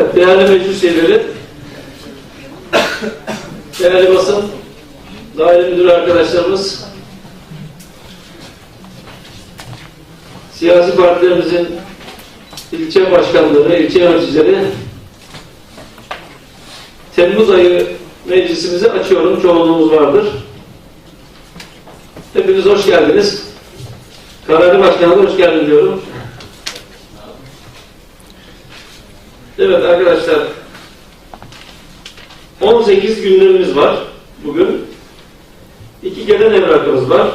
Değerli meclis üyeleri, değerli basın, daire müdürü arkadaşlarımız, siyasi partilerimizin ilçe başkanları, ilçe yöneticileri, Temmuz ayı meclisimizi açıyorum, çoğunluğumuz vardır. Hepiniz hoş geldiniz. Kararlı Başkan'a da hoş geldin diyorum. Evet arkadaşlar 18 gündemimiz var bugün. İki gelen evrakımız var.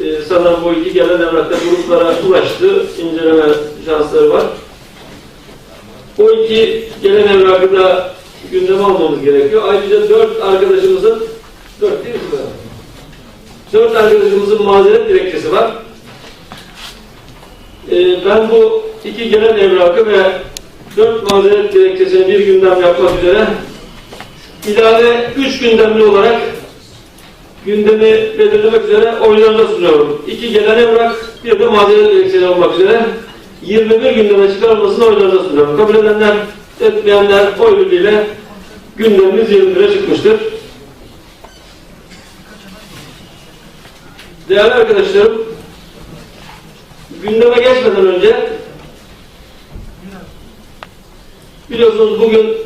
Ee, sanırım bu iki gelen evrakta gruplara ulaştı. inceleme şansları var. O iki gelen evrakı da gündeme almamız gerekiyor. Ayrıca dört arkadaşımızın dört değil mi? Dört arkadaşımızın mazeret dilekçesi var. Ee, ben bu iki gelen evrakı ve dört mazeret dilekçesini bir gündem yapmak üzere ilave üç gündemli olarak gündemi belirlemek üzere oylarına sunuyorum. İki gelen evrak, bir de mazeret dilekçesi olmak üzere 21 gündeme çıkarılmasını oylarına sunuyorum. Kabul edenler, etmeyenler oy birliğiyle gündemimiz 21'e çıkmıştır. Değerli arkadaşlarım, gündeme geçmeden önce biliyorsunuz bugün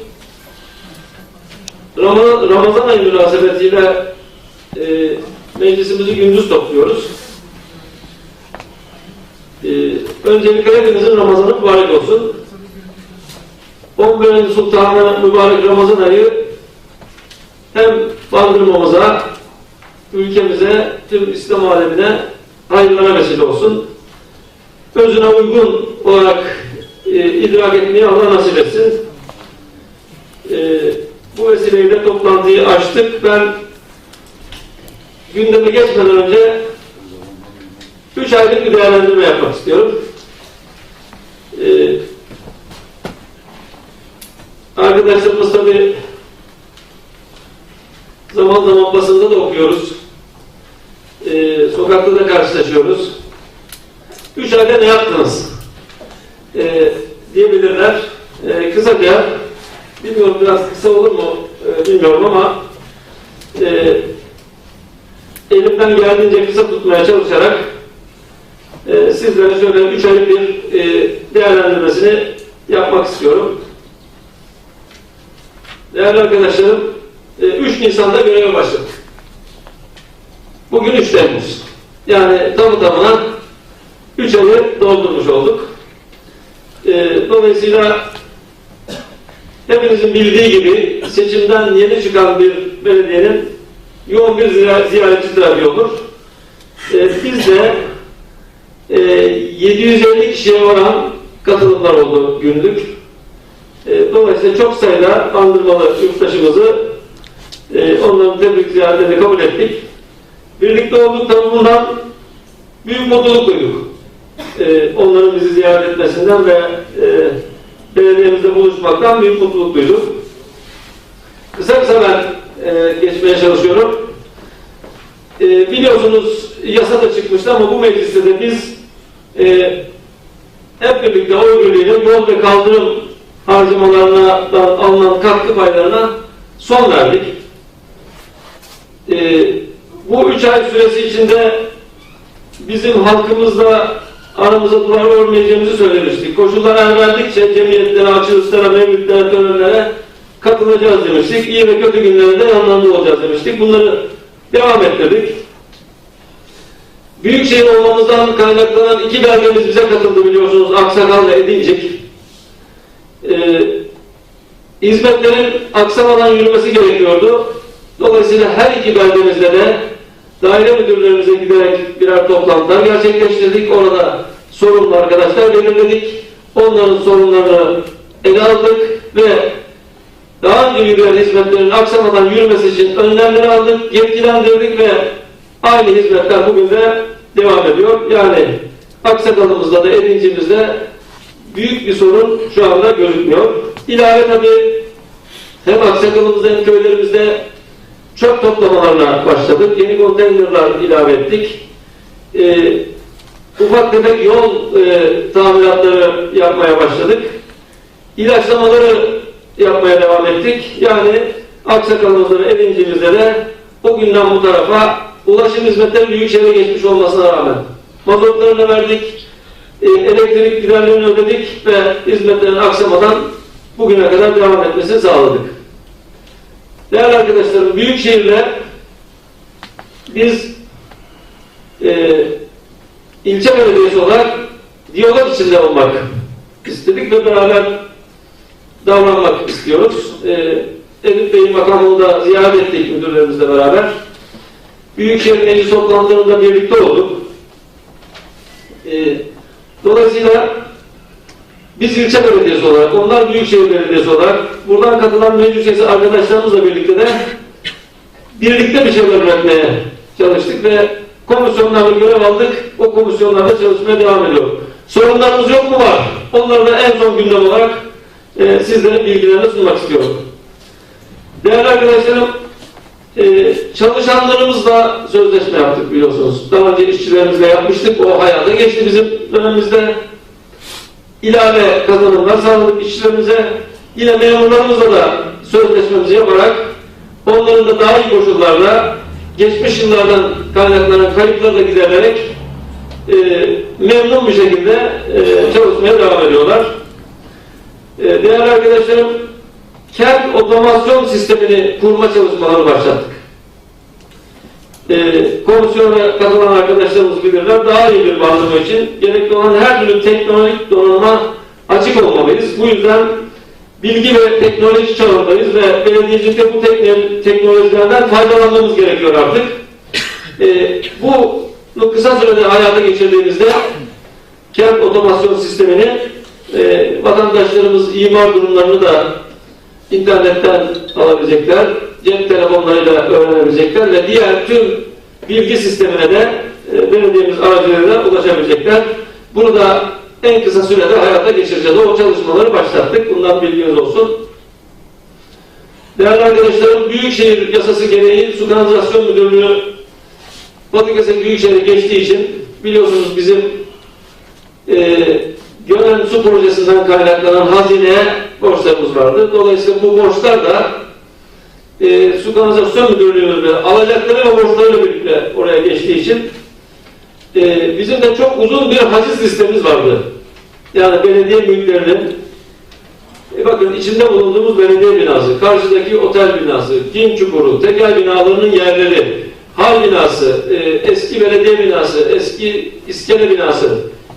Ramazan, Ramazan ayı münasebetiyle e, meclisimizi gündüz topluyoruz. E, öncelikle hepinizin Ramazanı mübarek olsun. 11. Sultanı mübarek Ramazan ayı hem bandırmamıza, ülkemize, tüm İslam alemine hayırlara vesile olsun. Özüne uygun olarak e, idrak etmeyi Allah nasip etsin. E, bu vesileyle toplantıyı açtık. Ben gündeme geçmeden önce üç aylık bir değerlendirme yapmak istiyorum. E, arkadaşlarımız tabi zaman zaman basında da okuyoruz. E, sokakta da karşılaşıyoruz. Üç ayda ne yaptınız? E, diyebilirler. E, kısaca bilmiyorum biraz kısa olur mu e, bilmiyorum ama e, elimden geldiğince kısa tutmaya çalışarak e, sizlere şöyle üç aylık bir e, değerlendirmesini yapmak istiyorum. Değerli arkadaşlarım, e, 3 Nisan'da göreve başladık. Bugün 3 Temmuz. Yani tamı tamına 3 ayı doldurmuş olduk. E, dolayısıyla hepinizin bildiği gibi seçimden yeni çıkan bir belediyenin yoğun bir ziyaret, ziyaretçi trafiği olur. E, biz de e, 750 kişiye varan katılımlar oldu günlük. E, dolayısıyla çok sayıda bandırmalı yurttaşımızı e, onların tebrik ziyaretlerini kabul ettik. Birlikte olduktan bundan büyük mutluluk duyduk. E, onların bizi ziyaret etmesinden ve e, belediyemizde buluşmaktan büyük mutluluk duyduk. Kısa kısa ben e, geçmeye çalışıyorum. E, biliyorsunuz yasa da çıkmıştı ama bu mecliste de biz e, hep birlikte oy birliğiyle yol ve kaldırım harcamalarından alınan katkı paylarına son verdik. E, bu üç ay süresi içinde bizim halkımızla aramıza duvar örmeyeceğimizi söylemiştik. Koşullar el verdikçe cemiyetlere, açılışlara, mevlütlere, törenlere katılacağız demiştik. İyi ve kötü günlerde yanlarında olacağız demiştik. Bunları devam ettirdik. Büyükşehir olmamızdan kaynaklanan iki belgemiz bize katıldı biliyorsunuz. Aksakal ve Edincik. Ee, hizmetlerin aksamadan yürümesi gerekiyordu. Dolayısıyla her iki beldemizde de daire müdürlerimize giderek birer toplantılar gerçekleştirdik. Orada sorumlu arkadaşlar belirledik. Onların sorunlarını ele aldık ve daha önce yürüyen hizmetlerin aksamadan yürümesi için önlemleri aldık, yetkilendirdik ve aynı hizmetler bugün de devam ediyor. Yani aksakalımızda da edincimizde büyük bir sorun şu anda gözükmüyor. İlave tabii hem aksakalımızda hem köylerimizde çöp toplamalarına başladık. Yeni konteynerler ilave ettik. Ee, ufak tefek yol e, tamiratları yapmaya başladık. İlaçlamaları yapmaya devam ettik. Yani aksakalımızda ve edincimizde de o günden bu tarafa ulaşım hizmetleri Büyükşehir'e geçmiş olmasına rağmen mazotlarını verdik, e, elektrik giderlerini ödedik ve hizmetlerin aksamadan bugüne kadar devam etmesini sağladık. Değerli arkadaşlarım, Büyükşehir'le biz e, ilçe belediyesi olarak diyalog içinde olmak istedik ve beraber davranmak istiyoruz. E, Edip Bey'in makamını da ziyaret ettik müdürlerimizle beraber. Büyükşehir Meclis toplantılarında birlikte olduk. E, dolayısıyla biz ilçe belediyesi olarak, onlar büyükşehir belediyesi olarak buradan katılan meclis üyesi arkadaşlarımızla birlikte de birlikte bir şeyler üretmeye çalıştık ve komisyonlarda görev aldık. O komisyonlarda çalışmaya devam ediyor. Sorunlarımız yok mu var? Onları da en son gündem olarak e, sizlerin bilgilerini sunmak istiyorum. Değerli arkadaşlarım, e, çalışanlarımızla sözleşme yaptık biliyorsunuz. Daha önce işçilerimizle yapmıştık. O hayata geçti bizim dönemimizde. İlave kazanımlar sağladık işçilerimize. Yine memurlarımızla da sözleşmemizi yaparak onların da daha iyi koşullarda geçmiş yıllardan kaynaklanan kayıpları da giderilerek e, memnun bir şekilde e, çalışmaya devam ediyorlar. E, değerli arkadaşlarım, kent otomasyon sistemini kurma çalışmaları başlattık. E, komisyona katılan arkadaşlarımız bilirler, daha iyi bir bandırma için gerekli olan her türlü teknolojik donanıma açık olmalıyız. Bu yüzden bilgi ve teknoloji çağındayız ve belediyecilikte bu teknolojilerden faydalanmamız gerekiyor artık. E, bu kısa sürede hayata geçirdiğimizde kent otomasyon sistemini e, vatandaşlarımız imar durumlarını da internetten alabilecekler, cep telefonlarıyla öğrenebilecekler ve diğer tüm bilgi sistemine de e, belediyemiz aracılığıyla ulaşabilecekler. Bunu da en kısa sürede hayata geçireceğiz. O çalışmaları başlattık. Bundan bilginiz olsun. Değerli arkadaşlarım, Büyükşehir Yasası gereği Su Kanalizasyon Müdürlüğü Batıkesir Büyükşehir'e geçtiği için biliyorsunuz bizim e, Gönen Su Projesi'nden kaynaklanan hazineye borçlarımız vardı. Dolayısıyla bu borçlar da e, Su Kanalizasyon Müdürlüğü'nün alacakları ve borçlarıyla birlikte oraya geçtiği için e, bizim de çok uzun bir haciz listemiz vardı. Yani belediye mülklerinin e bakın içinde bulunduğumuz belediye binası, karşıdaki otel binası, Cin Çukuru, tekel binalarının yerleri, hal binası, e, eski belediye binası, eski iskele binası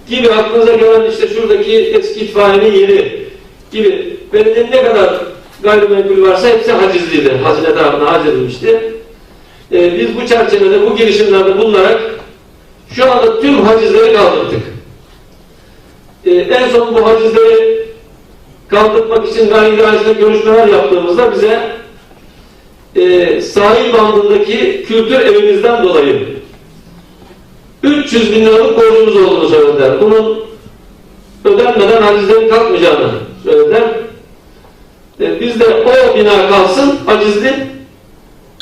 gibi aklınıza gelen işte şuradaki eski itfaiyenin yeri gibi belediyenin ne kadar gayrimenkul varsa hepsi hacizliydi. Hazine tarafından hac. E, biz bu çerçevede, bu girişimlerde bulunarak şu anda tüm hacizleri kaldırdık. E, en son bu hacizleri kaldırmak için vergi dairesinde görüşmeler yaptığımızda bize e, sahil bandındaki kültür evimizden dolayı 300 bin liralık borcumuz olduğunu söylediler. Bunun ödenmeden hacizlerin kalkmayacağını söylediler. E, biz de o bina kalsın, hacizli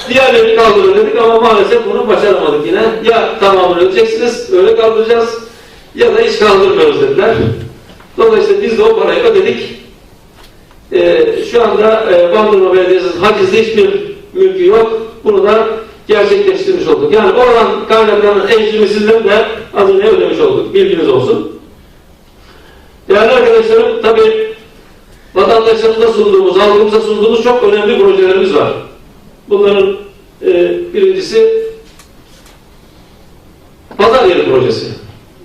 diğerlerini kaldırın dedik ama maalesef bunu başaramadık yine. Ya tamamını ödeyeceksiniz, öyle kaldıracağız ya da hiç kaldırmıyoruz dediler. Dolayısıyla biz de o parayı ödedik. Ee, şu anda e, Bandırma Belediyesi'nin hacizde hiçbir mülkü yok. Bunu da gerçekleştirmiş olduk. Yani oradan kaynaklanan encimizden de az önce ödemiş olduk. Bilginiz olsun. Değerli arkadaşlarım, tabi vatandaşlarımıza sunduğumuz, halkımıza sunduğumuz çok önemli projelerimiz var. Bunların e, birincisi pazar yeri projesi.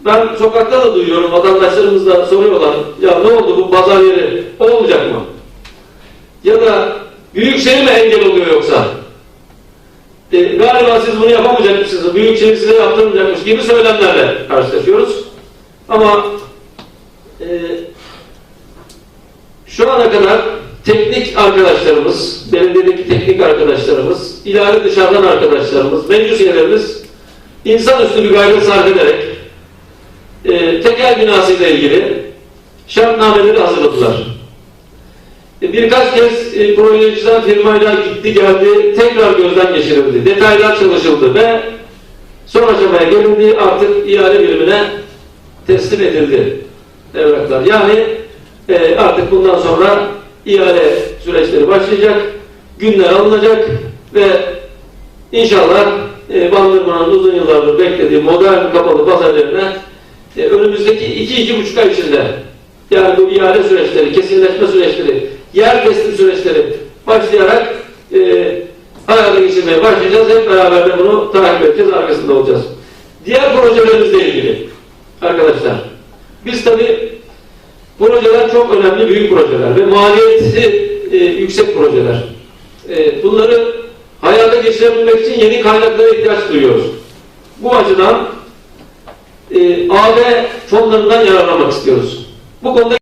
Ben sokakta da duyuyorum, vatandaşlarımız da soruyorlar, ya ne oldu bu pazar yeri olmayacak mı? Ya da Büyükşehir mi engel oluyor yoksa? E, galiba siz bunu yapamayacakmışsınız, Büyükşehir size yaptırmayacakmış gibi söylemlerle karşılaşıyoruz. Ama e, şu ana kadar teknik arkadaşlarımız, belediyedeki teknik arkadaşlarımız, ilave dışarıdan arkadaşlarımız, meclis üyelerimiz insanüstü bir gayret sarf ederek e, tekel binasıyla ilgili şartnameleri hazırladılar. E, birkaç kez e, projeciler firmayla gitti geldi, tekrar gözden geçirildi, detaylar çalışıldı ve son aşamaya gelindi, artık ihale birimine teslim edildi evraklar. Yani e, artık bundan sonra ihale süreçleri başlayacak, günler alınacak ve inşallah e, Bandırma'nın uzun yıllardır beklediği modern kapalı pazarlarına e, önümüzdeki iki, iki buçuk ay içinde yani bu ihale süreçleri, kesinleşme süreçleri, yer teslim süreçleri başlayarak e, hayata geçirmeye başlayacağız. Hep beraber de bunu takip edeceğiz, arkasında olacağız. Diğer projelerimizle ilgili arkadaşlar, biz tabii projeler çok önemli, büyük projeler ve maliyeti e, yüksek projeler. E, bunları hayata geçirebilmek için yeni kaynaklara ihtiyaç duyuyoruz. Bu açıdan e, AB fonlarından yararlanmak istiyoruz. Bu konuda